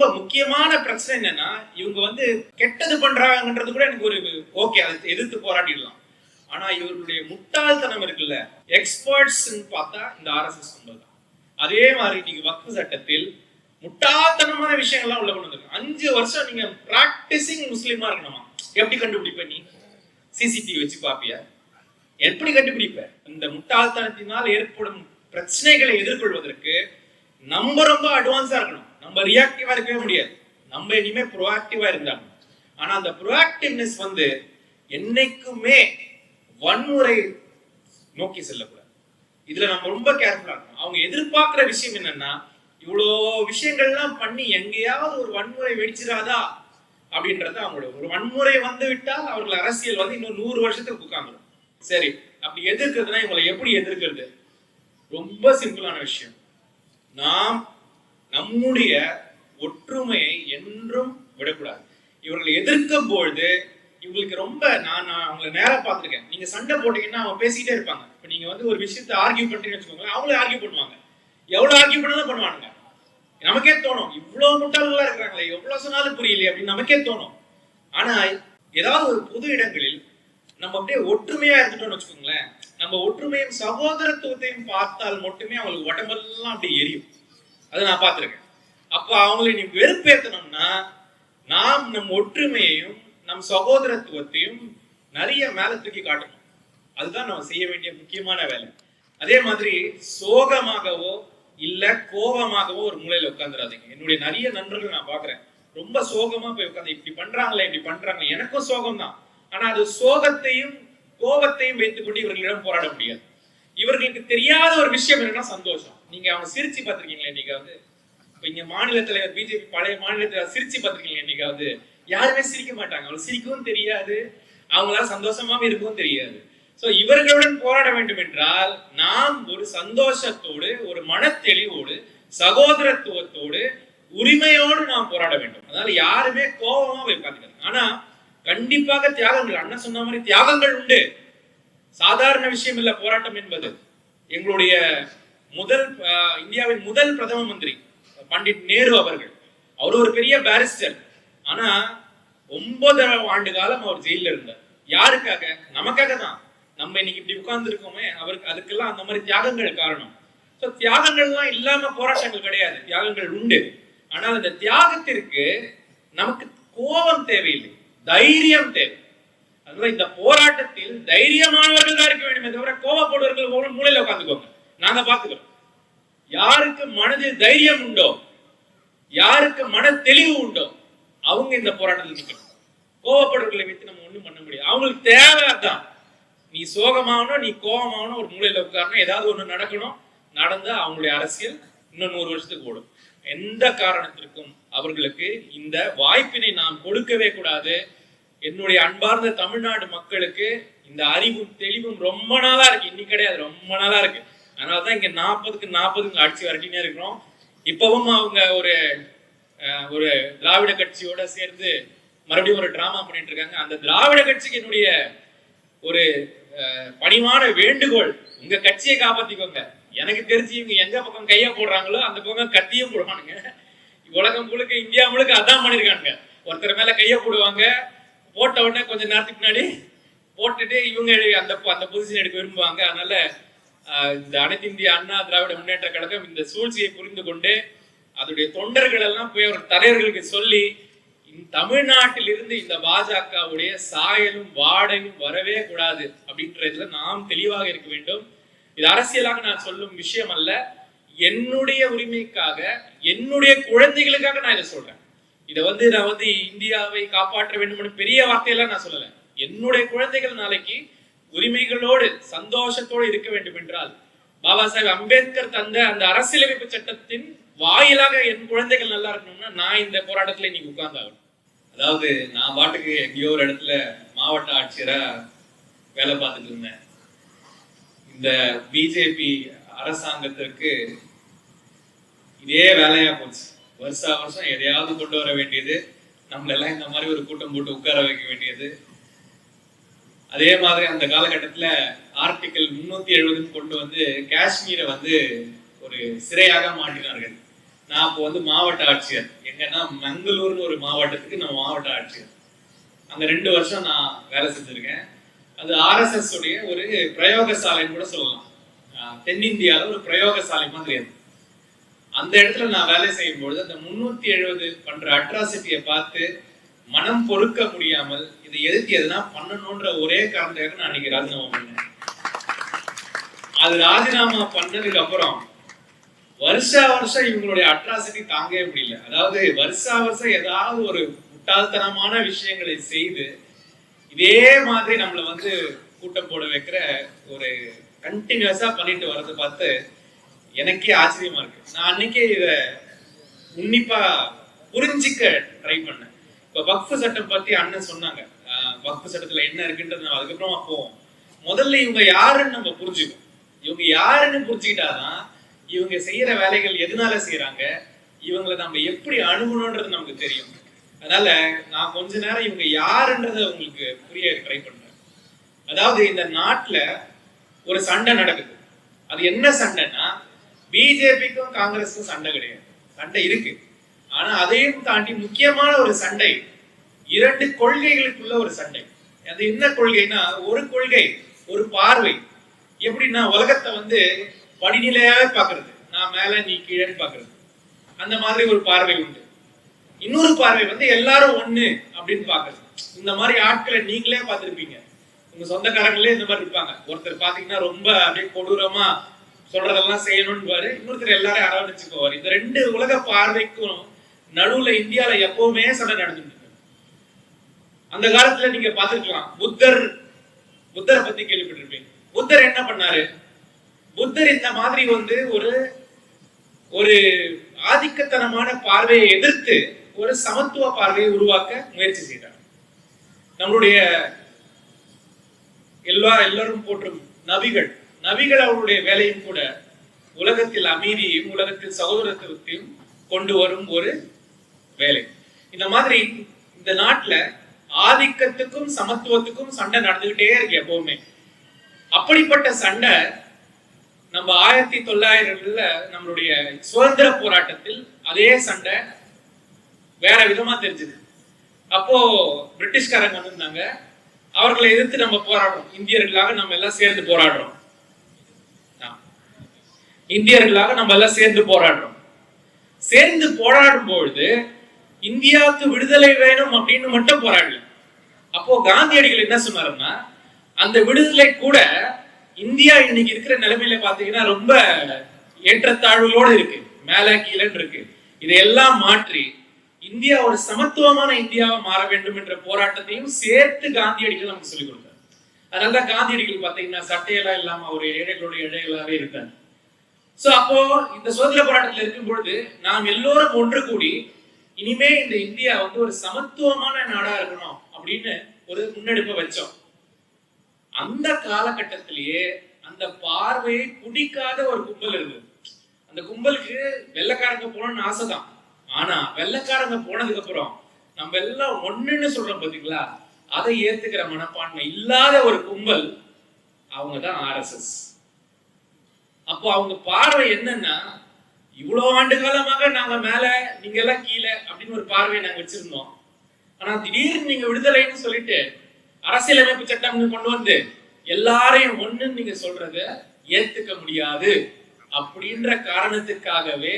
ரொம்ப முக்கியமான பிரச்சனை என்னன்னா இவங்க வந்து கெட்டது பண்றாங்கன்றது கூட எனக்கு ஒரு ஓகே அதை எதிர்த்து போராடிடலாம். ஆனா இவர்களுடைய முட்டாள்தனம் இருக்குல்ல எக்ஸ்பர்ட்ஸ் பார்த்தா இந்த ஆர்எஸ்எஸ் தான் அதே மாதிரி நீங்க வக்கு சட்டத்தில் முட்டாள்தனமான விஷயங்கள்லாம் உள்ள கொண்டு வந்திருக்காங்க. அஞ்சு வருஷம் நீங்க பிராக்டிசிங் முஸ்லீமா இருக்கணுமா? எப்படி கண்டுபிடிப்ப நீ? சிசிடிவி வச்சு பாப்பிய? எப்படி கண்டுபிடிப்ப? இந்த முட்டாள்தனத்தினால் ஏற்படும் பிரச்சனைகளை எதிர்கொள்வதற்கு நம்ம ரொம்ப அட்வான்ஸா இருக்கணும். நம்ம ரியாக்டிவா இருக்கவே முடியாது. நம்ம இனிமே ப்ரோஆக்டிவா இருந்தாங்க ஆனா அந்த ப்ரோஆக்டிவ்னஸ் வந்து என்னைக்குமே வன்முறை நோக்கி செல்லக்கூடாது. இதுல நம்ம ரொம்ப கேர்ஃபுல்லா இருக்கணும். அவங்க எதிர்பார்க்கிற விஷயம் என்னன்னா இவ்வளோ விஷயங்கள்லாம் பண்ணி எங்கேயாவது ஒரு வன்முறை வெடிச்சிடாதா அப்படின்றது அவங்களோட ஒரு வன்முறை வந்து விட்டால் அவர்கள் அரசியல் வந்து இன்னும் நூறு வருஷத்துக்கு உட்காந்துடும் சரி அப்படி எதிர்க்கிறதுனா இவங்களை எப்படி எதிர்க்கிறது? ரொம்ப சிம்பிளான விஷயம். நாம் நம்முடைய ஒற்றுமையை என்றும் விடக்கூடாது. இவர்களை எதிர்க்கும் பொழுது இவங்களுக்கு ரொம்ப நான் நான் அவங்களை நேரம் பார்த்துருக்கேன். நீங்க சண்டை போட்டீங்கன்னா அவங்க பேசிக்கிட்டே இருப்பாங்க. இப்ப நீங்க வந்து ஒரு விஷயத்தை ஆர்கியூ பண்றீங்கன்னு வச்சுக்கோங்களேன் அவங்களே ஆர்கியூ பண்ணுவாங்க. எவ்வளவு ஆர்கியூ பண்ணாலும் பண்ணுவானுங்க. நமக்கே தோணும் இவ்வளவு முட்டாளா இருக்கிறாங்களே எவ்வளவு சொன்னாலும் புரியலையே அப்படின்னு நமக்கே தோணும். ஆனா ஏதாவது ஒரு பொது இடங்களில் நம்ம அப்படியே ஒற்றுமையா இருந்துட்டோம்னு வச்சுக்கோங்களேன் நம்ம ஒற்றுமையும் சகோதரத்துவத்தையும் பார்த்தால் மட்டுமே அவங்களுக்கு உடம்பெல்லாம் அப்படியே எரியும். அதை நான் பார்த்துருக்கேன். அப்போ அவங்களை நீ வெறுப்பேற்றணும்னா நாம் நம் ஒற்றுமையையும் நம் சகோதரத்துவத்தையும் நிறைய மேல தூக்கி காட்டணும். அதுதான் நம்ம செய்ய வேண்டிய முக்கியமான வேலை. அதே மாதிரி சோகமாகவோ இல்ல கோபமாகவோ ஒரு மூலையில உட்காந்துடாதீங்க என்னுடைய நிறைய நண்பர்கள் நான் பாக்குறேன் ரொம்ப சோகமா போய் உட்காந்து இப்படி பண்றாங்களே இப்படி பண்றாங்க. எனக்கும் சோகம் தான் ஆனா அது சோகத்தையும் கோபத்தையும் வைத்துக்கொண்டு இவர்களிடம் போராட முடியாது. இவர்களுக்கு தெரியாத ஒரு விஷயம் என்னன்னா சந்தோஷம். நீங்க அவங்க சிரிச்சு பார்த்திருக்கீங்களா இன்னைக்காவது இப்ப இங்க மாநில தலைவர் பிஜேபி பழைய மாநில தலைவர் சிரிச்சு பார்த்திருக்கீங்களா இன்னைக்காவது யாருமே சிரிக்க மாட்டாங்க. அவங்களுக்கு சிரிக்கவும் தெரியாது. அவங்களால சந்தோஷமாவும் இருக்கவும் தெரியாது. ஸோ இவர்களுடன் போராட வேண்டும் என்றால் நாம் ஒரு சந்தோஷத்தோடு ஒரு மனத்தெளிவோடு சகோதரத்துவத்தோடு உரிமையோடு நாம் போராட வேண்டும். அதனால யாருமே கோபமா போய் பார்த்துக்கலாம் ஆனா கண்டிப்பாக தியாகங்கள் அண்ணன் சொன்ன மாதிரி தியாகங்கள் உண்டு. சாதாரண விஷயம் இல்ல போராட்டம் என்பது. எங்களுடைய முதல் இந்தியாவின் முதல் பிரதம மந்திரி பண்டிட் நேரு அவர்கள். அவர் ஒரு பெரிய பேரிஸ்டர் ஆனா ஒன்பது ஆண்டு காலம் அவர் ஜெயில இருந்தார். யாருக்காக? நமக்காக தான். நம்ம இன்னைக்கு இப்படி உட்கார்ந்து இருக்கோமே அவருக்கு அதுக்கெல்லாம் அந்த மாதிரி தியாகங்கள் காரணம். ஸோ தியாகங்கள்லாம் இல்லாம போராட்டங்கள் கிடையாது. தியாகங்கள் உண்டு. ஆனால் அந்த தியாகத்திற்கு நமக்கு கோபம் தேவையில்லை. தைரியம் தேவை. அதனால இந்த போராட்டத்தில் தைரியமானவர்கள் தான் இருக்க வேண்டுமே தவிர கோபப்படுவர்கள் மூலையில உட்காந்துக்கோங்க நாங்க பாத்துக்கிறோம் யாருக்கு மனதில் தைரியம் உண்டோ யாருக்கு மன தெளிவு உண்டோ அவங்க இந்த போராட்டத்தில் நிற்கணும். கோவப்படுறவர்களை வைத்து நம்ம ஒண்ணும் பண்ண முடியாது. அவங்களுக்கு தேவை அதான். நீ சோகமாகணும் நீ கோபமாகணும் ஒரு மூலையில உட்காரணும் ஏதாவது ஒண்ணு நடக்கணும். நடந்தா அவங்களுடைய அரசியல் இன்னும் நூறு வருஷத்துக்கு ஓடும். எந்த காரணத்திற்கும் அவர்களுக்கு இந்த வாய்ப்பினை நாம் கொடுக்கவே கூடாது. என்னுடைய அன்பார்ந்த தமிழ்நாடு மக்களுக்கு இந்த அறிவும் தெளிவும் ரொம்ப நாளா இருக்கு. இன்னைக்கு கிடையாது ரொம்ப நாளா இருக்கு. அதனாலதான் இங்க நாற்பதுக்கு நாற்பதுக்கு அடிச்சு வரட்டினே இருக்கிறோம். இப்பவும் அவங்க ஒரு ஒரு திராவிட கட்சியோட சேர்ந்து மறுபடியும் ஒரு டிராமா பண்ணிட்டு இருக்காங்க. அந்த திராவிட கட்சிக்கு என்னுடைய ஒரு பணிவான வேண்டுகோள் உங்க கட்சியை காப்பாத்திக்கோங்க. எனக்கு தெரிஞ்சு இவங்க எங்க பக்கம் கைய போடுறாங்களோ அந்த பக்கம் கத்தியும் போடுவானுங்க. உலகம் முழுக்க இந்தியா முழுக்க அதான் பண்ணிருக்கானுங்க. ஒருத்தர் மேல கைய போடுவாங்க. போட்ட உடனே கொஞ்ச நேரத்துக்கு முன்னாடி போட்டுட்டு இவங்க அந்த அந்த பொசிஷன் எடுக்க விரும்புவாங்க. அதனால இந்த அனைத்து இந்திய அண்ணா திராவிட முன்னேற்ற கழகம் இந்த சூழ்ச்சியை புரிந்து கொண்டு அதோடைய தொண்டர்கள் எல்லாம் போய் அவர் தலைவர்களுக்கு சொல்லி தமிழ்நாட்டில் இருந்து இந்த பாஜகவுடைய சாயலும் வாடையும் வரவே கூடாது அப்படின்றதுல நாம் தெளிவாக இருக்க வேண்டும். இது அரசியலாக நான் சொல்லும் விஷயம் அல்ல. என்னுடைய உரிமைக்காக என்னுடைய குழந்தைகளுக்காக நான் இதை சொல்றேன். இதை வந்து நான் வந்து இந்தியாவை காப்பாற்ற வேண்டும் பெரிய வார்த்தையெல்லாம் நான் சொல்லலை. என்னுடைய குழந்தைகள் நாளைக்கு உரிமைகளோடு சந்தோஷத்தோடு இருக்க வேண்டும் என்றால் பாபா சாஹிப் அம்பேத்கர் தந்த அந்த அரசியலமைப்பு சட்டத்தின் வாயிலாக என் குழந்தைகள் நல்லா இருக்கணும்னா நான் இந்த போராட்டத்துல இன்னைக்கு உட்கார்ந்தாகணும். அதாவது நான் பாட்டுக்கு எங்கேயோ ஒரு இடத்துல மாவட்ட ஆட்சியரா வேலை பார்த்துட்டு இருந்தேன். இந்த பிஜேபி அரசாங்கத்திற்கு இதே வேலையா போச்சு. வருஷா வருஷம் எதையாவது கொண்டு வர வேண்டியது நம்மளெல்லாம் இந்த மாதிரி ஒரு கூட்டம் போட்டு உட்கார வைக்க வேண்டியது அதே மாதிரி அந்த காலகட்டத்தில் ஆர்டிக்கல் முன்னூத்தி எழுபதுன்னு கொண்டு வந்து காஷ்மீரை வந்து ஒரு சிறையாக மாட்டினார்கள் நான் அப்போ வந்து மாவட்ட ஆட்சியர். எங்கன்னா மங்களூர்னு ஒரு மாவட்டத்துக்கு நான் மாவட்ட ஆட்சியர். அந்த ரெண்டு வருஷம் நான் வேலை செஞ்சிருக்கேன். அது ஆர்எஸ்எஸ் உடைய ஒரு பிரயோகசாலைன்னு கூட சொல்லலாம். தென்னிந்தியாவில் ஒரு பிரயோகசாலை மாதிரி அது. அந்த இடத்துல நான் வேலை செய்யும்பொழுது அந்த முன்னூத்தி எழுபது பண்ற அட்ராசிட்டியை பார்த்து மனம் பொறுக்க முடியாமல் இதை எதுக்கு எதுனா பண்ணணும்ன்ற ஒரே காரணத்துக்காக நான் இன்னைக்கு ராஜினாமா பண்ணேன் அது ராஜினாமா பண்ணதுக்கு அப்புறம் வருஷா வருஷம் இவங்களுடைய அட்ராசிட்டி தாங்கவே முடியல. அதாவது வருஷா வருஷம் ஏதாவது ஒரு முட்டாள்தனமான விஷயங்களை செய்து இதே மாதிரி நம்மளை வந்து கூட்டம் போட வைக்கிற ஒரு கண்டினியூஸா பண்ணிட்டு வர்றதை பார்த்து எனக்கே ஆச்சரியமா இருக்கு. நான் அன்னைக்கே இத உன்னிப்பா புரிஞ்சிக்க ட்ரை பண்ணேன். இப்ப வக்ஃபு சட்டம் பத்தி அண்ணன் சொன்னாங்க. வக்ஃபு சட்டத்துல என்ன இருக்குன்றது நம்ம அதுக்கப்புறமா போவோம். முதல்ல இவங்க யாருன்னு நம்ம புரிஞ்சுக்கணும். இவங்க யாருன்னு புரிஞ்சுக்கிட்டாதான் இவங்க செய்யற வேலைகள் எதனால செய்யறாங்க இவங்களை நம்ம எப்படி அணுகணும்ன்றது நமக்கு தெரியும். அதனால நான் கொஞ்ச நேரம் இவங்க யாருன்றதை உங்களுக்கு புரிய ட்ரை பண்றேன். அதாவது இந்த நாட்டுல ஒரு சண்டை நடக்குது. அது என்ன சண்டைன்னா பிஜேபிக்கும் காங்கிரஸுக்கும் சண்டை கிடையாது. சண்டை இருக்கு. ஆனா அதையும் தாண்டி முக்கியமான ஒரு சண்டை இரண்டு கொள்கைகளுக்குள்ள ஒரு சண்டை. அது என்ன கொள்கைன்னா ஒரு கொள்கை ஒரு பார்வை. எப்படின்னா உலகத்தை வந்து படிநிலையாவே பாக்குறது நான் மேல நீ கீழேன்னு பாக்குறது அந்த மாதிரி ஒரு பார்வை உண்டு. இன்னொரு பார்வை வந்து எல்லாரும் ஒண்ணு அப்படின்னு பாக்குறது இந்த மாதிரி ஆட்களை நீங்களே பார்த்திருப்பீங்க. உங்க சொந்தக்காரங்களே இந்த மாதிரி இருப்பாங்க. ஒருத்தர் பாத்தீங்கன்னா ரொம்ப அப்படியே கொடூரமா சொல்றதெல்லாம் செய்யணும்னு பாரு இன்னொருத்தர் எல்லாரும் அரவணைச்சுக்குவாரு. இந்த ரெண்டு உலக பார்வைக்கும் நடுவுல இந்தியால எப்பவுமே சண்டை நடந்துட்டு இருக்கு. அந்த காலத்துல நீங்க பார்த்திருக்கலாம் புத்தர் புத்தரை பத்தி கேள்விப்பட்டிருப்பீங்க. புத்தர் என்ன பண்ணாரு? புத்தர் இந்த மாதிரி வந்து ஒரு ஒரு ஆதிக்கத்தனமான பார்வையை எதிர்த்து ஒரு சமத்துவ பார்வையை உருவாக்க முயற்சி செய்தார். நம்மளுடைய எல்லா எல்லாரும் போற்றும் நபிகள் நபிகள் அவருடைய வேலையும் கூட உலகத்தில் அமைதியையும் உலகத்தில் சகோதரத்துவத்தையும் கொண்டு வரும் ஒரு வேலை. இந்த மாதிரி இந்த நாட்டுல ஆதிக்கத்துக்கும் சமத்துவத்துக்கும் சண்டை நடந்துகிட்டே இருக்கு எப்பவுமே. அப்படிப்பட்ட சண்டை நம்ம ஆயிரத்தி தொள்ளாயிரத்துல நம்மளுடைய சுதந்திர போராட்டத்தில் அதே சண்டை வேற விதமா தெரிஞ்சது. அப்போ பிரிட்டிஷ்காரங்க வந்திருந்தாங்க. அவர்களை எதிர்த்து நம்ம போராடுறோம். இந்தியர்களாக நம்ம எல்லாம் சேர்ந்து போராடுறோம். இந்தியர்களாக நம்ம எல்லாம் சேர்ந்து போராடுறோம். சேர்ந்து போராடும் பொழுது இந்தியாவுக்கு விடுதலை வேணும் அப்படின்னு மட்டும் போராடல. அப்போ காந்தியடிகள் என்ன சொன்னாருன்னா அந்த விடுதலை கூட இந்தியா இன்னைக்கு இருக்கிற நிலைமையில பாத்தீங்கன்னா ரொம்ப ஏற்றத்தாழ்வுகளோட இருக்கு. மேல கீழன்னு இருக்கு. இதையெல்லாம் மாற்றி இந்தியா ஒரு சமத்துவமான இந்தியாவை மாற வேண்டும் என்ற போராட்டத்தையும் சேர்த்து காந்தியடிகள் நமக்கு சொல்லிக் கொடுத்தார். அதனாலதான் காந்தியடிகள் பாத்தீங்கன்னா சட்டையெல்லாம் இல்லாம ஒரு ஏழைகளுடைய ஏழைகளாவே இருக்காங்க. சோ அப்போ இந்த சுதந்திர போராட்டத்தில் இருக்கும் பொழுது நாம் எல்லோரும் ஒன்று கூடி இனிமே இந்த இந்தியா வந்து ஒரு சமத்துவமான நாடா இருக்கணும் அப்படின்னு ஒரு முன்னெடுப்பை வச்சோம். அந்த காலகட்டத்திலேயே அந்த பார்வையை பிடிக்காத ஒரு கும்பல் இருந்தது. அந்த கும்பலுக்கு வெள்ளைக்காரங்க போகணும்னு ஆசைதான். ஆனா வெள்ளைக்காரங்க போனதுக்கு அப்புறம் நம்ம எல்லாம் ஒண்ணுன்னு சொல்றோம் பாத்தீங்களா? அதை ஏத்துக்கிற மனப்பான்மை இல்லாத ஒரு கும்பல் அவங்க தான் ஆர்எஸ்எஸ் அப்போ அவங்க பார்வை என்னன்னா இவ்வளவு ஆண்டு காலமாக நாங்க மேல நீங்க எல்லாம் கீழே அப்படின்னு ஒரு பார்வையை நாங்க வச்சிருந்தோம். ஆனா திடீர்னு நீங்க விடுதலைன்னு சொல்லிட்டு அரசியலமைப்பு சட்டம்னு கொண்டு வந்து எல்லாரையும் ஒண்ணுன்னு நீங்க சொல்றத ஏத்துக்க முடியாது. அப்படின்ற காரணத்துக்காகவே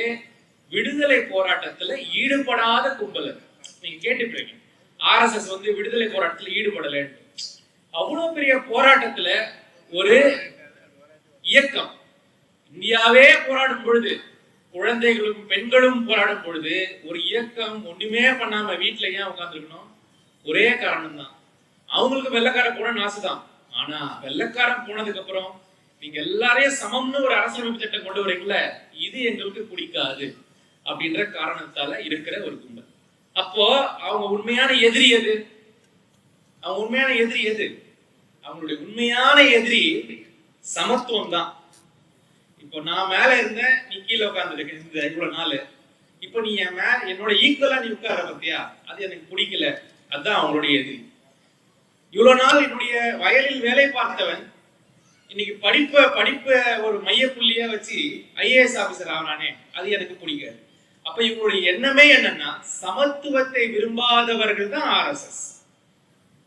விடுதலை போராட்டத்துல ஈடுபடாத கும்பல் அது. நீங்க கேட்டுப்பீங்க ஆர்எஸ்எஸ் வந்து விடுதலை போராட்டத்துல ஈடுபடலைன்னு அவ்வளவு பெரிய போராட்டத்துல ஒரு இயக்கம். இந்தியாவே போராடும் பொழுது குழந்தைகளும் பெண்களும் போராடும் பொழுது ஒரு இயக்கம் ஒண்ணுமே பண்ணாம வீட்டுல ஏன் உட்காந்துருக்கணும் ஒரே காரணம் தான் அவங்களுக்கு வெள்ளக்காரன் போன ஆசைதான் ஆனா வெள்ளக்காரன் போனதுக்கு அப்புறம் நீங்க எல்லாரையும் சமம்னு ஒரு அரசியலமைப்பு சட்டம் கொண்டு வரீங்கள இது எங்களுக்கு பிடிக்காது அப்படின்ற காரணத்தால இருக்கிற ஒரு கும்பல். அப்போ அவங்க உண்மையான எதிரி எது? அவங்க உண்மையான எதிரி எது? அவங்களுடைய உண்மையான எதிரி சமத்துவம் தான் இப்போ நான் மேல இருந்தேன் நீ கீழே உட்கார்ந்துருக்க இந்த இவ்வளவு நாள். இப்போ நீ என் மேல என்னோட ஈக்குவலா நீ உட்கார பத்தியா? அது எனக்கு பிடிக்கல. அதுதான் அவங்களுடைய இது. இவ்வளவு நாள் என்னுடைய வயலில் வேலை பார்த்தவன் இன்னைக்கு படிப்ப படிப்ப ஒரு மையப்புள்ளியா வச்சு ஐஏஎஸ் ஆபீசர் ஆகிறானே. அது எனக்கு பிடிக்காது. அப்ப இவங்களுடைய எண்ணமே என்னன்னா சமத்துவத்தை விரும்பாதவர்கள் தான் ஆர்எஸ்எஸ்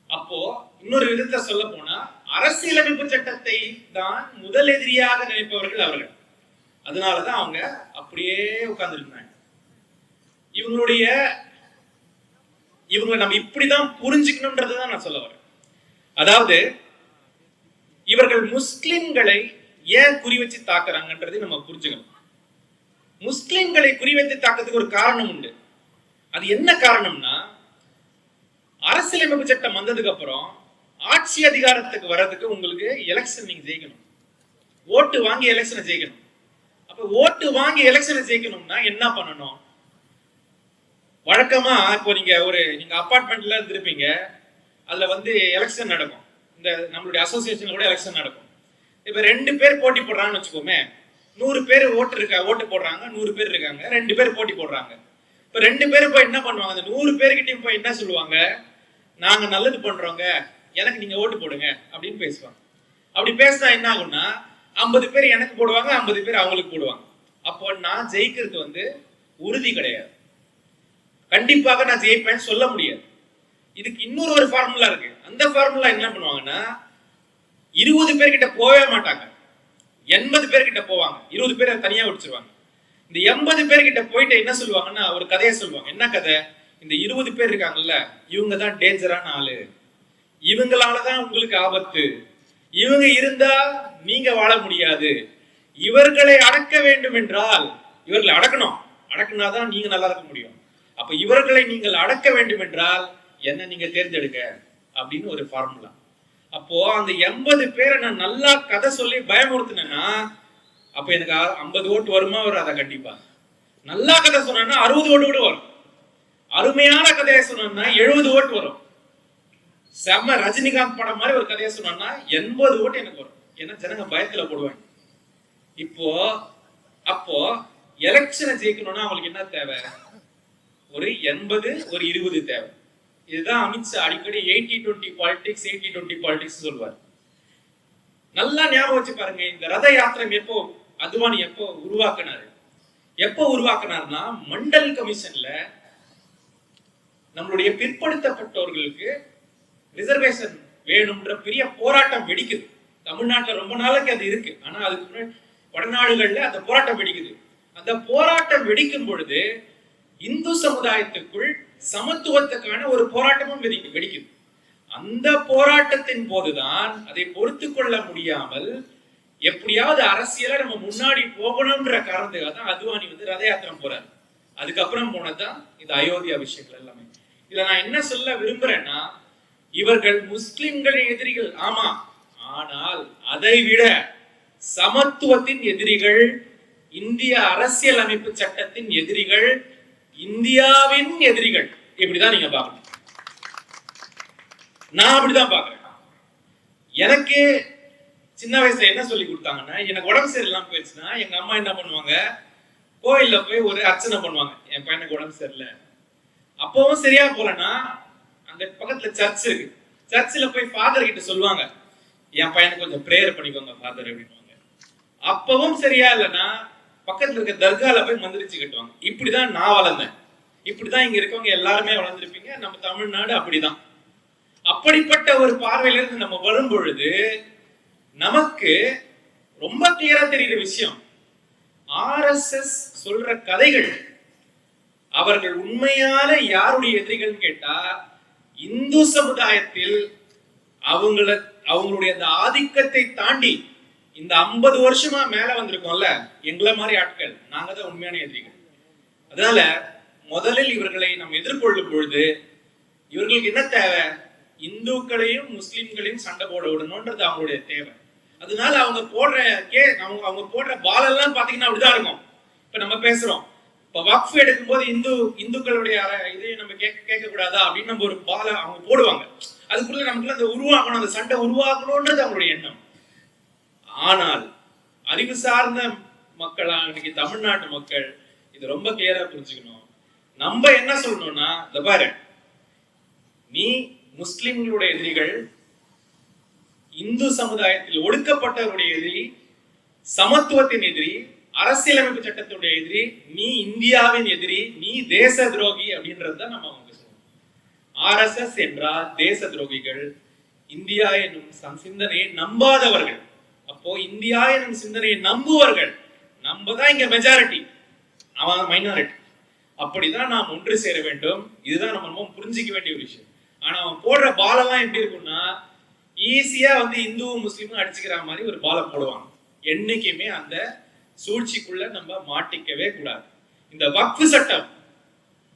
அப்போ இன்னொரு விதத்தை சொல்ல போனா அரசியலமைப்பு சட்டத்தை தான் முதல் எதிரியாக நினைப்பவர்கள் அவர்கள். அதனாலதான் அவங்க அப்படியே உட்கார்ந்துருந்தாங்க இவங்களுடைய இவங்களை நம்ம இப்படிதான் புரிஞ்சுக்கணும்ன்றது தான் நான் சொல்ல வரேன். அதாவது இவர்கள் முஸ்லிம்களை ஏன் குறி வச்சு தாக்குறாங்கன்றதை நம்ம புரிஞ்சுக்கணும். முஸ்லிம்களை குறிவைத்து தாக்கிறதுக்கு ஒரு காரணம் உண்டு. அது என்ன காரணம்னா அரசியலமைப்பு சட்டம் வந்ததுக்கு அப்புறம் ஆட்சி அதிகாரத்துக்கு வர்றதுக்கு உங்களுக்கு எலெக்ஷன் நீங்க ஜெயிக்கணும். ஓட்டு வாங்கி எலெக்ஷனை ஜெயிக்கணும். அப்ப ஓட்டு வாங்கி எலெக்ஷனை ஜெயிக்கணும்னா என்ன பண்ணணும்? வழக்கமா இப்போ நீங்க ஒரு நீங்க அப்பார்ட்மெண்ட்ல இருந்திருப்பீங்க. அதுல வந்து எலெக்ஷன் நடக்கும். இந்த நம்மளுடைய அசோசியேஷன்ல கூட எலெக்ஷன் நடக்கும். இப்ப ரெண்டு பேர் போட்டி போடுறாங்கன்னு வச்சுக்கோமே. நூறு பேர் ஓட்டு இருக்கா ஓட்டு போடுறாங்க நூறு பேர் இருக்காங்க ரெண்டு பேர் போட்டி போடுறாங்க. இப்ப ரெண்டு பேரும் போய் என்ன பண்ணுவாங்க? அந்த நூறு பேர்கிட்டயும் போய் என்ன சொல்லுவாங்க? நாங்க நல்லது பண்றோங்க. எனக்கு நீங்க ஓட்டு போடுங்க. அப்படின்னு பேசுவாங்க. அப்படி பேசினா என்ன ஆகும்னா ஐம்பது பேர் எனக்கு போடுவாங்க ஐம்பது பேர் அவங்களுக்கு போடுவாங்க. அப்போ நான் ஜெயிக்கிறது வந்து உறுதி கிடையாது. கண்டிப்பாக நான் ஜெயிப்பேன்னு சொல்ல முடியாது. இதுக்கு இன்னொரு ஒரு ஃபார்முலா இருக்கு. அந்த ஃபார்முலா என்ன பண்ணுவாங்கன்னா இருபது பேர்கிட்ட போகவே மாட்டாங்க. எண்பது பேர்கிட்ட போவாங்க. இருபது பேரை தனியா விட்டுருவாங்க. இந்த எண்பது பேர்கிட்ட போயிட்டு என்ன சொல்லுவாங்கன்னா ஒரு கதையை சொல்லுவாங்க. என்ன கதை? இந்த இருபது பேர் இருக்காங்கல்ல இவங்க தான் டேஞ்சரான ஆளு. இவங்களாலதான் உங்களுக்கு ஆபத்து. இவங்க இருந்தா நீங்க வாழ முடியாது. இவர்களை அடக்க வேண்டும் என்றால் இவர்களை அடக்கணும். அடக்குனாதான் நீங்க நல்லா இருக்க முடியும். அப்ப இவர்களை நீங்கள் அடக்க வேண்டும் என்றால் என்ன நீங்க தேர்ந்தெடுக்க அப்படின்னு ஒரு ஃபார்முலா அப்போ அந்த எண்பது பேரை நான் நல்லா கதை சொல்லி பயமுறுத்தினேன்னா அப்ப எனக்கு ஐம்பது ஓட்டு வருமா வராதா? கண்டிப்பா. நல்லா கதை சொன்னா அறுபது ஓட்டு கூட வரும். அருமையான கதையை சொன்னா எழுபது ஓட்டு வரும். செம்ம ரஜினிகாந்த் படம் மாதிரி ஒரு கதையை சொன்னான்னா எண்பது ஓட்டு எனக்கு வரும். ஏன்னா ஜனங்க பயத்துல போடுவாங்க. இப்போ அப்போ எலெக்ஷனை ஜெயிக்கணும்னா அவங்களுக்கு என்ன தேவை? ஒரு எண்பது ஒரு இருபது தேவை. இதுதான் அமித்ஷா அடிக்கடி eighty twenty politics eighty twenty politics சொல்வார் நல்லா ஞாபகம் வச்சு பாருங்க இந்த ரத யாத்திரை எப்போ அத்வானி எப்போ உருவாக்குனாரு? எப்போ உருவாக்குனாருன்னா மண்டல் கமிஷன்ல நம்மளுடைய பிற்படுத்தப்பட்டவர்களுக்கு ரிசர்வேஷன் வேணும்ன்ற பெரிய போராட்டம் வெடிக்குது. தமிழ்நாட்டில் ரொம்ப நாளைக்கு அது இருக்கு. ஆனா அதுக்கு முன்னாடி வடநாடுகள்ல அந்த போராட்டம் வெடிக்குது. அந்த போராட்டம் வெடிக்கும் பொழுது இந்து சமுதாயத்துக்குள் சமத்துவத்துக்கான ஒரு போராட்டமும் வெடிக்கு வெடிக்குது. அந்த போராட்டத்தின் போதுதான் அதை பொறுத்து கொள்ள முடியாமல் எப்படியாவது அரசியல நம்ம முன்னாடி போகணும்ன்ற காரணத்துக்காக தான் அத்வானி வந்து ரத யாத்திரம் போறாரு. அதுக்கப்புறம் போனதுதான் இந்த அயோத்தியா விஷயங்கள் எல்லாமே. இதுல நான் என்ன சொல்ல விரும்புறேன்னா இவர்கள் முஸ்லிம்களின் எதிரிகள். ஆமா. ஆனால் அதை விட சமத்துவத்தின் எதிரிகள் இந்திய அரசியல் அமைப்பு சட்டத்தின் எதிரிகள் இந்தியாவின் எதிரிகள். இப்படிதான் நீங்க பாக்கணும் நான் அப்படிதான் பாக்குறேன் எனக்கு சின்ன வயசுல என்ன சொல்லி கொடுத்தாங்கன்னா எனக்கு உடம்பு சரியில்லாம போயிடுச்சுன்னா எங்க அம்மா என்ன பண்ணுவாங்க? கோயில்ல போய் ஒரு அர்ச்சனை பண்ணுவாங்க. என் பையனுக்கு உடம்பு சரியில்லை. அப்பவும் சரியா போலன்னா அங்க பக்கத்துல சர்ச் இருக்கு. சர்ச்சில் போய் ஃபாதர் கிட்ட சொல்லுவாங்க என் பையனுக்கு கொஞ்சம் ப்ரேயர் பண்ணிக்கோங்க ஃபாதர் அப்படின்வாங்க அப்பவும் சரியா இல்லைன்னா பக்கத்துல இருக்க தர்கால போய் மந்திரிச்சு கட்டுவாங்க. இப்படிதான் நான் வளர்ந்தேன். இப்படிதான் இங்க இருக்கவங்க எல்லாருமே வளர்ந்துருப்பீங்க. நம்ம தமிழ்நாடு அப்படிதான். அப்படிப்பட்ட ஒரு பார்வையில இருந்து நம்ம வரும் பொழுது நமக்கு ரொம்ப கிளியரா தெரியுற விஷயம் ஆர்எஸ்எஸ் சொல்ற கதைகள் அவர்கள் உண்மையான யாருடைய எதிரிகள் கேட்டா இந்து சமுதாயத்தில் அவங்கள அவங்களுடைய அந்த ஆதிக்கத்தை தாண்டி இந்த ஐம்பது வருஷமா மேல வந்திருக்கோம்ல எங்களை மாதிரி ஆட்கள் நாங்க தான் உண்மையான எதிரிகள். அதனால முதலில் இவர்களை நாம் எதிர்கொள்ளும் பொழுது இவர்களுக்கு என்ன தேவை? இந்துக்களையும் முஸ்லிம்களையும் சண்டை போட விடணும்ன்றது அவங்களுடைய தேவை. அதனால அவங்க போடுற கே அவங்க அவங்க போடுற பாலெல்லாம் பாத்தீங்கன்னா அப்படிதான் இருக்கும். இப்ப நம்ம பேசுறோம். இப்போ வக்ஃப் எடுக்கும்போது இந்து இந்துக்களுடைய அற- இதையும் நம்ம கேட்க கேட்க கூடாதா அப்படின்னு நம்ம ஒரு பால அவங்க போடுவாங்க. அதுக்குள்ள நமக்குள்ள அந்த உருவாக்கணும் அந்த சண்டை உருவாக்கணும்ன்றது அவங்களுடைய எண்ணம். ஆனால் அறிவு சார்ந்த மக்களா இன்னைக்கு தமிழ்நாட்டு மக்கள் இது ரொம்ப கிளியரா புரிஞ்சுக்கணும். நம்ம என்ன சொல்லணும்னா இந்த பாரு. நீ முஸ்லிம்களுடைய எதிரிகள் இந்து சமுதாயத்தில் ஒடுக்கப்பட்டவருடைய எதிரி சமத்துவத்தின் எதிரி அரசியலமைப்பு சட்டத்துடைய எதிரி நீ இந்தியாவின் எதிரி நீ தேச துரோகி அப்படின்றது தான் நம்ம அவங்க சொல்லுவோம் ஆர்எஸ்எஸ் என்றால் தேச துரோகிகள் இந்தியா என்னும் சம் சிந்தனையை நம்பாதவர்கள். அப்போ இந்தியா என்னும் சிந்தனையை நம்புவர்கள் நம்ம தான் இங்க மெஜாரிட்டி அவன் மைனாரிட்டி அப்படிதான் நாம் ஒன்று சேர வேண்டும். இதுதான் நம்ம ரொம்ப புரிஞ்சிக்க வேண்டிய ஒரு விஷயம். ஆனா அவன் போடுற பாலெல்லாம் எப்படி இருக்கும்னா ஈஸியா வந்து இந்துவும் முஸ்லீமும் அடிச்சுக்கிற மாதிரி ஒரு பாலை போடுவாங்க. என்னைக்குமே அந்த சூழ்ச்சிக்குள்ள நம்ம மாட்டிக்கவே கூடாது. இந்த வக்ஃபு சட்டம்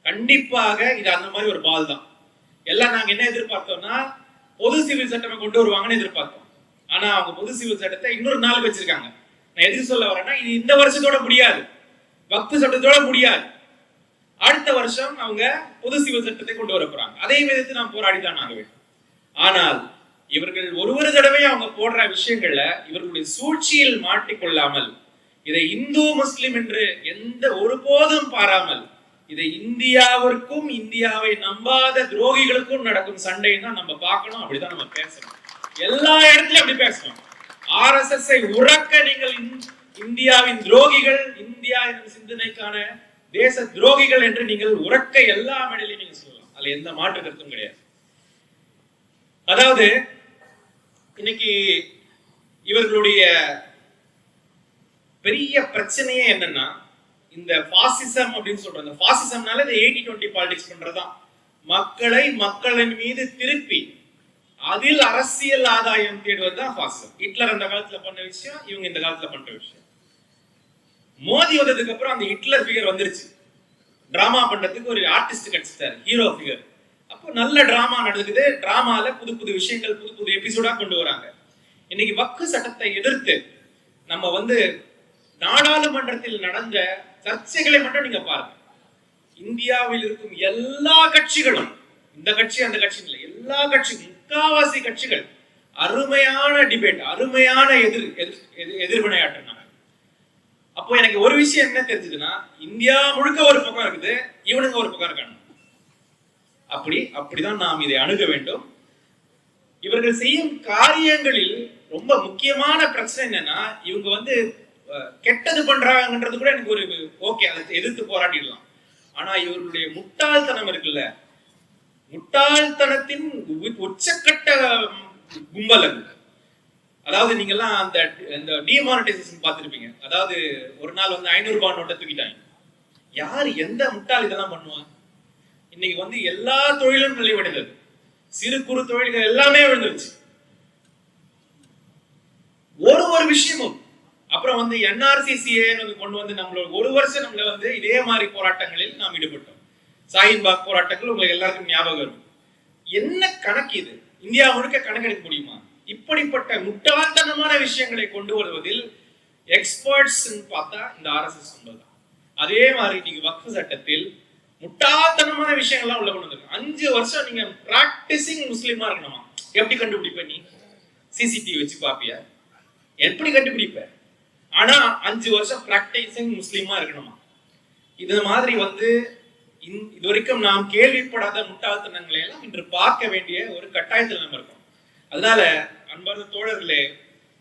கண்டிப்பாக இது அந்த மாதிரி ஒரு பால் தான். எல்லாம் நாங்க என்ன எதிர்பார்த்தோம்னா பொது சிவில் சட்டமை கொண்டு வருவாங்கன்னு எதிர்பார்த்தோம். ஆனா அவங்க பொது சிவில் சட்டத்தை இன்னொரு நாள் வச்சிருக்காங்க. நான் எதுக்கு சொல்ல வரேன்னா இது இந்த வருஷத்தோட முடியாது. வக்ஃபு சட்டத்தோட முடியாது. அடுத்த வருஷம் அவங்க பொது சிவில் சட்டத்தை கொண்டு வர போறாங்க. அதை விதத்தில் நாம் போராடி தான் ஆக வேண்டும் ஆனால் இவர்கள் ஒரு ஒரு தடவை அவங்க போடுற விஷயங்கள்ல இவர்களுடைய சூழ்ச்சியில் மாட்டிக்கொள்ளாமல் இதை இந்து முஸ்லிம் என்று எந்த ஒருபோதும் பாராமல் இதை இந்தியாவிற்கும் இந்தியாவை நம்பாத துரோகிகளுக்கும் நடக்கும் சண்டை தான் நம்ம பார்க்கணும் அப்படிதான் நம்ம பேசணும். எல்லா இடத்துலயும் அப்படி பேசணும். ஆர் எஸ் ஐ உறக்க நீங்கள் இந்- இந்தியாவின் துரோகிகள் இந்தியா என்ற சிந்தனைக்கான தேச துரோகிகள் என்று நீங்கள் உறக்க எல்லா மேடையிலையும் நீங்க சொல்லலாம். அதுல எந்த மாற்று கருத்தும் கிடையாது. அதாவது இன்னைக்கு இவர்களுடைய பெரிய பிரச்சனையே என்னன்னா இந்த பாசிசம் அப்படின்னு சொல்ற இந்த பாசிசம்னால இந்த எயிட்டி டுவெண்ட்டி பாலிடிக்ஸ் பண்றதுதான். மக்களை மக்களின் மீது திருப்பி அதில் அரசியல் ஆதாயம் தேடுவது தான் பாசிசம் ஹிட்லர் அந்த காலத்துல பண்ண விஷயம் இவங்க இந்த காலத்துல பண்ற விஷயம். மோதி வந்ததுக்கு அப்புறம் அந்த ஹிட்லர் ஃபிகர் வந்துருச்சு. டிராமா பண்றதுக்கு ஒரு ஆர்டிஸ்ட் கிடைச்சிட்டாரு ஹீரோ ஃபிகர் அப்போ நல்ல டிராமா நடக்குது. டிராமால புது புது விஷயங்கள் புது புது எபிசோடா கொண்டு வராங்க. இன்னைக்கு வக்கு சட்டத்தை எதிர்த்து நம்ம வந்து நாடாளுமன்றத்தில் நடந்த சர்ச்சைகளை மட்டும் நீங்க பாருங்க. இந்தியாவில் இருக்கும் எல்லா கட்சிகளும் இந்த கட்சி அந்த கட்சி இல்லை எல்லா கட்சியும் முக்காவாசி கட்சிகள் அருமையான டிபேட் அருமையான எதிர் எதிர் எதிர்- அப்போ எனக்கு ஒரு விஷயம் என்ன தெரிஞ்சதுன்னா இந்தியா முழுக்க ஒரு பக்கம் இருக்குது இவனுங்க ஒரு பக்கம் இருக்காங்க. அப்படி அப்படிதான் நாம் இதை அணுக வேண்டும். இவர்கள் செய்யும் காரியங்களில் ரொம்ப முக்கியமான பிரச்சனை என்னன்னா இவங்க வந்து கெட்டது பண்றாங்கன்றது கூட எனக்கு ஒரு ஓகே அதை எதிர்த்து போராடிடலாம். ஆனா இவர்களுடைய முட்டாள்தனம் இருக்குல்ல முட்டாள்தனத்தின் உச்சக்கட்ட கும்பல் அது. அதாவது நீங்கெல்லாம் அந்த இந்த டிமானிட்டைசேஷன் பார்த்திருப்பீங்க. அதாவது ஒரு நாள் வந்து ஐநூறு ரூபாய் நோட்டை தூக்கிட்டாங்க. யார் எந்த முட்டாள் இதெல்லாம் பண்ணுவான் இன்னைக்கு வந்து எல்லா தொழிலும் நிலைவடைந்தது சிறு குறு தொழில்கள் எல்லாமே விழுந்துருச்சு. ஒரு ஒரு விஷயமும் அப்புறம் வந்து என்ஆர்சிசிஏ கொண்டு வந்து நம்மளோட ஒரு வருஷம் நம்மள வந்து இதே மாதிரி போராட்டங்களில் நாம் ஈடுபட்டோம். சாயின்பாக் போராட்டங்கள் உங்களுக்கு எல்லாருக்கும் ஞாபகம் இருக்கும். என்ன கணக்கு இது? இந்தியா முழுக்க கணக்கெடுக்க முடியுமா? இப்படிப்பட்ட முட்டாள்தனமான விஷயங்களை கொண்டு வருவதில் எக்ஸ்பர்ட்ஸ் பார்த்தா இந்த ஆர்எஸ்எஸ் தான். அதே மாதிரி நீங்க வக்ஃபு சட்டத்தில் முட்டாள்தனமான விஷயங்கள்லாம் உள்ள கொண்டு வந்திருக்கு அஞ்சு வருஷம் நீங்க பிராக்டிசிங் முஸ்லீமா இருக்கணுமா? எப்படி கண்டுபிடிப்ப நீ? சிசிடிவி வச்சு பாப்பியா? எப்படி கண்டுபிடிப்ப? ஆனா அஞ்சு வருஷம் பிராக்டிசிங் முஸ்லீமா இருக்கணுமா? இது மாதிரி வந்து இந்- இதுவரைக்கும் நாம் கேள்விப்படாத முட்டாள்தனங்களை எல்லாம் இன்று பார்க்க வேண்டிய ஒரு கட்டாயத்தில் நம்ம இருக்கோம். அதனால அன்பார்ந்த தோழர்களே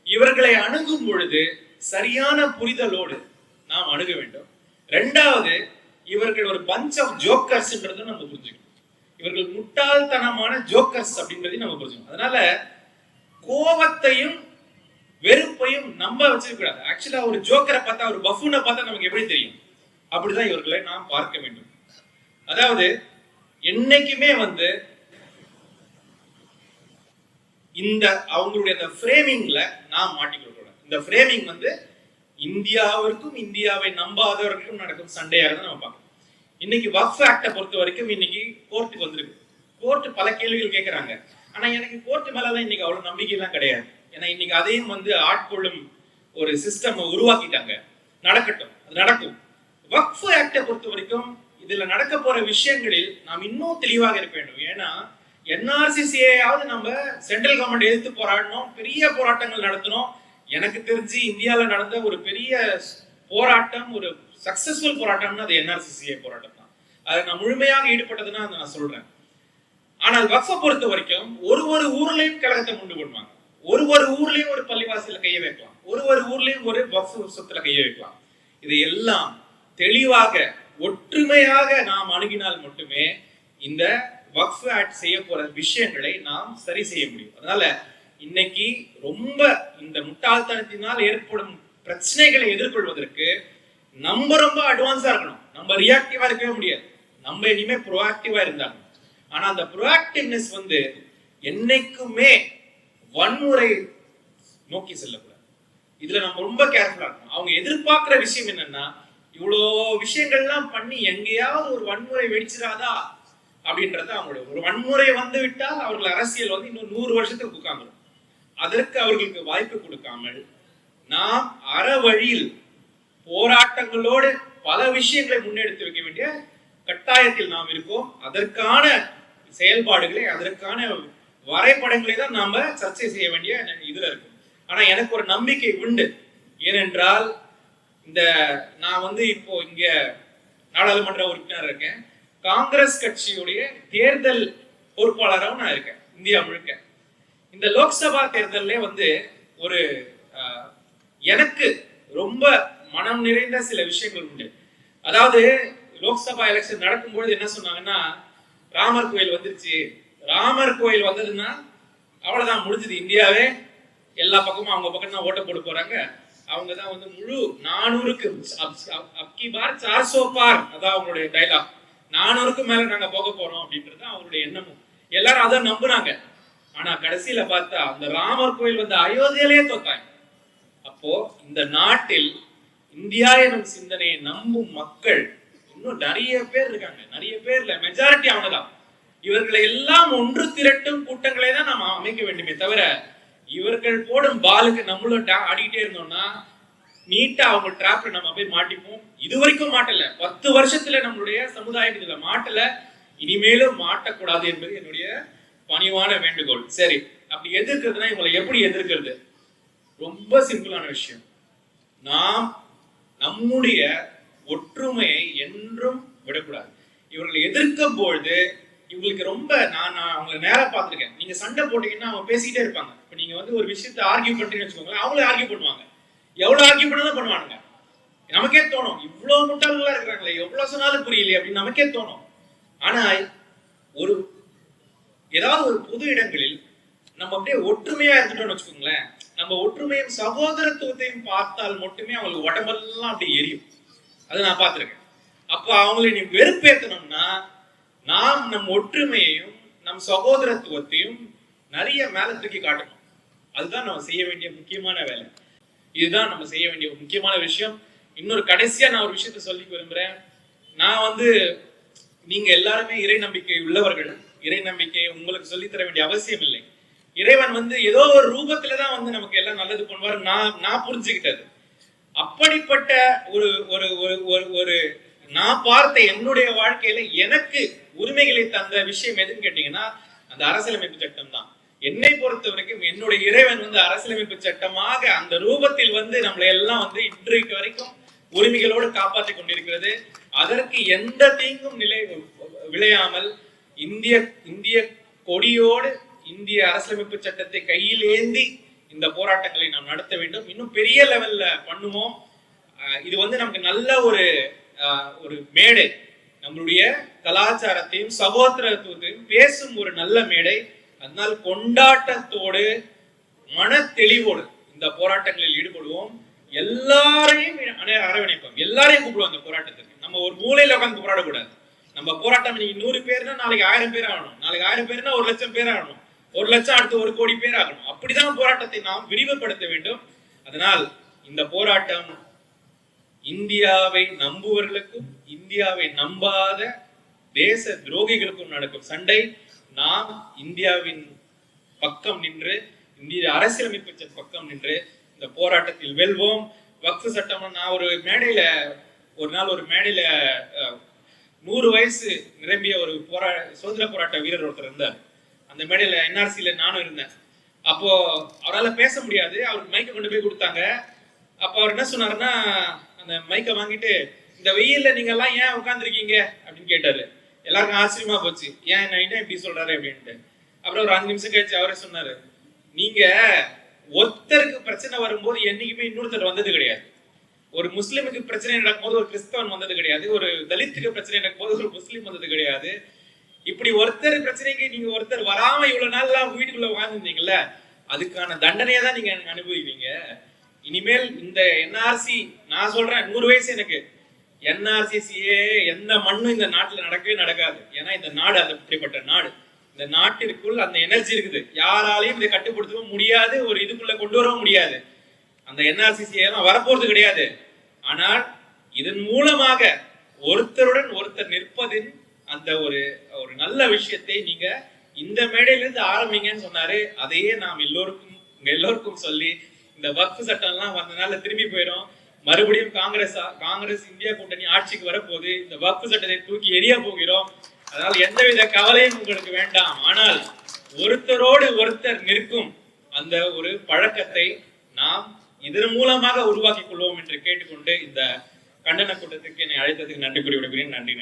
இவர்களை அணுகும் பொழுது சரியான புரிதலோடு நாம் அணுக வேண்டும். ரெண்டாவது இவர்கள் ஒரு பஞ்ச் ஆஃப் ஜோக்கர்ஸ்ன்றதை நம்ம புரிஞ்சுக்கணும். இவர்கள் முட்டாள்தனமான ஜோக்கர்ஸ் அப்படின்றதையும் நம்ம புரிஞ்சுக்கணும். அதனால கோபத்தையும் வெறுப்பையும் நம்ப வச்சிருக்க கூடாது. ஆக்சுவலா ஒரு ஜோக்கரை பார்த்தா ஒரு பஃபூனை பார்த்தா நமக்கு எப்படி தெரியும்? அப்படிதான் இவர்களை நாம் பார்க்க வேண்டும். அதாவது என்னைக்குமே வந்து இந்த அவங்களுடைய அந்த ஃப்ரேமிங்ல நாம் மாட்டிக்கொள்ளக்கூடாது இந்த ஃப்ரேமிங் வந்து இந்தியாவிற்கும் இந்தியாவை நம்பாதவர்களுக்கும் நடக்கும் சண்டையாக தான் நம்ம பார்க்கணும். இன்னைக்கு வக்ஃப் ஆக்டை பொறுத்த வரைக்கும் இன்னைக்கு கோர்ட்டுக்கு வந்திருக்கு. கோர்ட்டு பல கேள்விகள் கேட்கறாங்க ஆனா எனக்கு கோர்ட்டு மேலதான் இன்னைக்கு அவ்வளவு நம்பிக்கை எல்லாம் கிடையாது. ஏன்னா இன்னைக்கு அதையும் வந்து ஆட்கொள்ளும் ஒரு சிஸ்டம் உருவாக்கிட்டாங்க. நடக்கட்டும். அது நடக்கும். வக்ஃப் ஆக்டை பொறுத்த வரைக்கும் இதுல நடக்க போற விஷயங்களில் நாம் இன்னும் தெளிவாக இருக்க வேண்டும். ஏன்னா என்ஆர்சிசியாவது நம்ம சென்ட்ரல் கவர்மெண்ட் எதிர்த்து போராடணும் பெரிய போராட்டங்கள் நடத்தணும் எனக்கு தெரிஞ்சு இந்தியாவில் நடந்த ஒரு பெரிய போராட்டம் ஒரு சக்சஸ்ஃபுல் போராட்டம்னா அது என்ஆர்சிசிஏ போராட்டம் தான். அது நான் முழுமையாக ஈடுபட்டதுன்னா அதை நான் சொல்றேன். ஆனால் வக்ஃபை பொறுத்த வரைக்கும் ஒரு ஒரு ஊர்லயும் கழகத்தை கொண்டு பண்ணுவாங்க ஒரு ஒரு ஊர்லயும் ஒரு பள்ளிவாசல்ல கைய வைக்கலாம். ஒரு ஒரு ஊர்லயும் ஒரு பக்ஸ் உற்சவத்துல கைய வைக்கலாம். இதையெல்லாம் தெளிவாக ஒற்றுமையாக நாம் அணுகினால் மட்டுமே இந்த வக்ஃப் ஆக்ட் செய்ய போற விஷயங்களை நாம் சரி செய்ய முடியும். அதனால இன்னைக்கு ரொம்ப இந்த முட்டாள்தனத்தினால் ஏற்படும் பிரச்சனைகளை எதிர்கொள்வதற்கு நம்ம ரொம்ப அட்வான்ஸா இருக்கணும். நம்ம ரியாக்டிவா இருக்கவே முடியாது. நம்ம இனிமே ப்ரோஆக்டிவா இருந்தாங்க ஆனா அந்த ப்ரோஆக்டிவ்னஸ் வந்து என்னைக்குமே வன்முறை நோக்கி செல்லக்கூடாது. இதுல நம்ம ரொம்ப கேர்ஃபுல்லா இருக்கணும். அவங்க எதிர்பார்க்கிற விஷயம் என்னன்னா இவ்வளோ விஷயங்கள்லாம் பண்ணி எங்கேயாவது ஒரு வன்முறை வெடிச்சிடாதா அப்படின்றது அவங்களுடைய ஒரு வன்முறை வந்து விட்டால் அவர்கள் அரசியல் வந்து இன்னும் நூறு வருஷத்துக்கு உட்காந்துடும் அதற்கு அவர்களுக்கு வாய்ப்பு கொடுக்காமல் நாம் அற வழியில் போராட்டங்களோடு பல விஷயங்களை முன்னெடுத்து வைக்க வேண்டிய கட்டாயத்தில் நாம் இருக்கோம். அதற்கான செயல்பாடுகளை அதற்கான வரைபடங்களை தான் நாம சர்ச்சை செய்ய வேண்டிய இதுல இருக்கும். ஆனா எனக்கு ஒரு நம்பிக்கை உண்டு. ஏனென்றால் இந்த நான் வந்து இப்போ இங்க நாடாளுமன்ற உறுப்பினர் இருக்கேன். காங்கிரஸ் கட்சியுடைய தேர்தல் பொறுப்பாளராகவும் நான் இருக்கேன் இந்தியா முழுக்க. இந்த லோக்சபா தேர்தல்ல வந்து ஒரு எனக்கு ரொம்ப மனம் நிறைந்த சில விஷயங்கள் உண்டு. அதாவது லோக்சபா எலெக்ஷன் நடக்கும்பொழுது என்ன சொன்னாங்கன்னா ராமர் கோயில் வந்துருச்சு. ராமர் கோயில் வந்ததுன்னா அவ்வளவுதான் முடிஞ்சது. இந்தியாவே எல்லா பக்கமும் அவங்க பக்கம் தான் ஓட்ட போட்டு போறாங்க. அவங்க தான் வந்து முழு நானூறுக்கு அப்- அப்கி பார் சார்சோ பார் அதான் அவங்களுடைய டைலாக் நானூறுக்கு மேல நாங்க போக போறோம் அப்படின்றது தான் அவங்களுடைய எண்ணமும். எல்லாரும் அதை நம்புனாங்க. ஆனா கடைசியில பார்த்தா அந்த ராமர் கோயில் வந்து அயோத்தியிலேயே தோத்தாங்க. அப்போ இந்த நாட்டில் இந்தியா எனும் சிந்தனையை நம்பும் மக்கள் இன்னும் நிறைய பேர் இருக்காங்க. நிறைய பேர்ல மெஜாரிட்டி அவங்க தான் இவர்களை எல்லாம் ஒன்று திரட்டும் கூட்டங்களை தான் நாம் அமைக்க வேண்டுமே தவிர இவர்கள் போடும் பாலுக்கு நம்மளும் டா- ஆடிக்கிட்டே இருந்தோம்னா நீட்டா அவங்க டிராப்ல நம்ம போய் மாட்டிப்போம். இது வரைக்கும் மாட்டல. பத்து வருஷத்துல நம்மளுடைய சமுதாயம் இதுல மாட்டல. இனிமேலும் மாட்டக்கூடாது என்பது என்னுடைய பணிவான வேண்டுகோள். சரி அப்படி எதிர்க்கிறதுனா இவங்களை எப்படி எதிர்க்கிறது? ரொம்ப சிம்பிளான விஷயம். நாம் நம்முடைய ஒற்றுமையை என்றும் விடக்கூடாது. இவர்களை எதிர்க்கும் பொழுது இவங்களுக்கு ரொம்ப நான் நான் அவங்களை நேரா பார்த்துருக்கேன். நீங்க சண்டை போட்டீங்கன்னா அவங்க பேசிக்கிட்டே இருப்பாங்க. இப்ப நீங்க வந்து ஒரு விஷயத்தை ஆர்கியூ பண்றீங்கன்னு வச்சுக்கோங்களேன் அவங்களே ஆர்கியூ பண்ணுவாங்க. எவ்வளவு ஆர்கியூ பண்ணாலும் பண்ணுவானுங்க. நமக்கே தோணும் இவ்வளவு முட்டாள்களா இருக்கிறாங்களே எவ்வளவு சொன்னாலும் புரியலையே அப்படின்னு நமக்கே தோணும். ஆனா ஒரு ஏதாவது ஒரு பொது இடங்களில் நம்ம அப்படியே ஒற்றுமையா இருந்துட்டோம்னு வச்சுக்கோங்களேன் நம்ம ஒற்றுமையும் சகோதரத்துவத்தையும் பார்த்தால் மட்டுமே அவங்களுக்கு உடம்பெல்லாம் அப்படியே எரியும். அதை நான் பார்த்திருக்கேன். அப்போ அவங்களை நீ வெறுப்பேற்றணும்னா நாம் நம் ஒற்றுமையையும் நம் சகோதரத்துவத்தையும் நிறைய மேல தூக்கி காட்டணும். அதுதான் நம்ம செய்ய வேண்டிய முக்கியமான வேலை. இதுதான் நம்ம செய்ய வேண்டிய முக்கியமான விஷயம். இன்னொரு கடைசியா நான் ஒரு விஷயத்த சொல்லி விரும்புறேன். நான் வந்து நீங்க எல்லாருமே இறை நம்பிக்கை உள்ளவர்கள். இறை நம்பிக்கை உங்களுக்கு சொல்லித் தர வேண்டிய அவசியம் இல்லை. இறைவன் வந்து ஏதோ ஒரு ரூபத்துல தான் வந்து நமக்கு எல்லாம் நல்லது பண்ணுவார் நான் நான் புரிஞ்சுக்கிட்டது. அப்படிப்பட்ட ஒரு ஒரு ஒரு- ஒரு ஒரு நான் பார்த்த என்னுடைய வாழ்க்கையில எனக்கு உரிமைகளை தந்த விஷயம் எதுன்னு கேட்டீங்கன்னா அந்த அரசியலமைப்பு சட்டம் தான். என்னை பொறுத்த வரைக்கும் என்னுடைய இறைவன் வந்து அரசியலமைப்பு சட்டமாக அந்த ரூபத்தில் வந்து நம்மளை எல்லாம் வந்து இன்றைக்கு வரைக்கும் உரிமைகளோடு காப்பாற்றிக் கொண்டிருக்கிறது. அதற்கு எந்த தீங்கும் நிலை விளையாமல் இந்திய இந்திய கொடியோடு இந்திய அரசியலமைப்பு சட்டத்தை கையில் ஏந்தி இந்த போராட்டங்களை நாம் நடத்த வேண்டும். இன்னும் பெரிய லெவல்ல பண்ணுவோம். இது வந்து நமக்கு நல்ல ஒரு ஆஹ் ஒரு மேடை. நம்மளுடைய கலாச்சாரத்தையும் சகோதரத்துவத்தையும் பேசும் ஒரு நல்ல மேடை. அதனால் கொண்டாட்டத்தோடு மன தெளிவோடு இந்த போராட்டங்களில் ஈடுபடுவோம். எல்லாரையும் அரவணைப்போம். எல்லாரையும் கூப்பிடுவோம் அந்த போராட்டத்துக்கு நம்ம ஒரு மூலையில உட்காந்து போராடக்கூடாது. நம்ம போராட்டம் இன்னைக்கு நூறு பேர்னா நாளைக்கு ஆயிரம் பேர் ஆகணும். நாளைக்கு ஆயிரம் பேர்னா ஒரு லட்சம் பேர் ஆகணும். ஒரு லட்சம் அடுத்து ஒரு கோடி பேர் ஆகணும். அப்படிதான் போராட்டத்தை நாம் விரிவுபடுத்த வேண்டும். அதனால் இந்த போராட்டம் இந்தியாவை நம்புவர்களுக்கும் இந்தியாவை நம்பாத தேச துரோகிகளுக்கும் நடக்கும் சண்டை. நாம் இந்தியாவின் பக்கம் நின்று இந்திய அரசியலமைப்பு பக்கம் நின்று இந்த போராட்டத்தில் வெல்வோம். வக்ஃபு சட்டம் நான் ஒரு மேடையில ஒரு நாள் ஒரு மேடையில அஹ், நூறு வயசு நிரம்பிய ஒரு போரா சுதந்திர போராட்ட வீரர் ஒருத்தர் இருந்தார். அந்த மேடையில என்ஆர்சியில நானும் இருந்தேன். அப்போ அவரால் பேச முடியாது. அவருக்கு மைக்கை கொண்டு போய் கொடுத்தாங்க. அப்போ அவர் என்ன சொன்னாருன்னா மைக்கை வாங்கிட்டு இந்த வெயில்ல நீங்க எல்லாம் ஏன் உட்காந்துருக்கீங்க அப்படின்னு கேட்டாரு. எல்லாருக்கும் ஆச்சரியமா போச்சு. ஏன் என்ன என்ன இப்படி சொல்றாரு? அப்படின்ட்டு. அப்புறம் ஒரு அஞ்சு நிமிஷம் கழிச்சு அவரே சொன்னாரு நீங்க ஒருத்தருக்கு பிரச்சனை வரும்போது என்னைக்குமே இன்னொருத்தர் வந்தது கிடையாது. ஒரு முஸ்லிமுக்கு பிரச்சனை நடக்கும்போது ஒரு கிறிஸ்தவன் வந்தது கிடையாது. ஒரு தலித்துக்கு பிரச்சனை நடக்கும்போது ஒரு முஸ்லீம் வந்தது கிடையாது. இப்படி ஒருத்தர் பிரச்சனைக்கு நீங்க ஒருத்தர் வராம இவ்வளவு நாள்லாம் வீட்டுக்குள்ள வாழ்ந்துருந்தீங்கல்ல அதுக்கான தண்டனையை தான் நீங்க அனுபவிப்பீங்க. இனிமேல் இந்த என்ஆர்சி நான் சொல்றேன் நூறு வயசு எனக்கு. என்ஆர்சிசியே எந்த மண்ணும் இந்த நாட்டில் நடக்கவே நடக்காது. ஏன்னா இந்த நாடு அந்த அப்படிப்பட்ட நாடு. இந்த நாட்டிற்குள் அந்த எனர்ஜி இருக்குது. யாராலையும் இதை கட்டுப்படுத்தவும் முடியாது ஒரு இதுக்குள்ள கொண்டு வரவும் முடியாது. அந்த என்ஆர்சிசி எல்லாம் வரப்போறது கிடையாது. ஆனால் இதன் மூலமாக ஒருத்தருடன் ஒருத்தர் நிற்பதின் அந்த ஒரு ஒரு நல்ல விஷயத்தை நீங்க இந்த மேடையிலிருந்து ஆரம்பிங்கன்னு சொன்னாரு. அதையே நாம் எல்லோருக்கும் எல்லோருக்கும் சொல்லி இந்த வக்ஃப் சட்டம் எல்லாம் வந்தனால திரும்பி போயிடும் மறுபடியும் காங்கிரஸ் காங்கிரஸ் இந்தியா கூட்டணி ஆட்சிக்கு வரப்போகுது. இந்த வக்ஃப் சட்டத்தை தூக்கி எரிய போகிறோம். அதனால் எந்தவித கவலையும் உங்களுக்கு வேண்டாம். ஆனால் ஒருத்தரோடு ஒருத்தர் நிற்கும் அந்த ஒரு பழக்கத்தை நாம் இதன் மூலமாக உருவாக்கிக் கொள்வோம் என்று கேட்டுக்கொண்டு இந்த கண்டன கூட்டத்துக்கு என்னை அழைத்ததுக்கு நன்றி கூறி விடுகிறேன் நன்றி.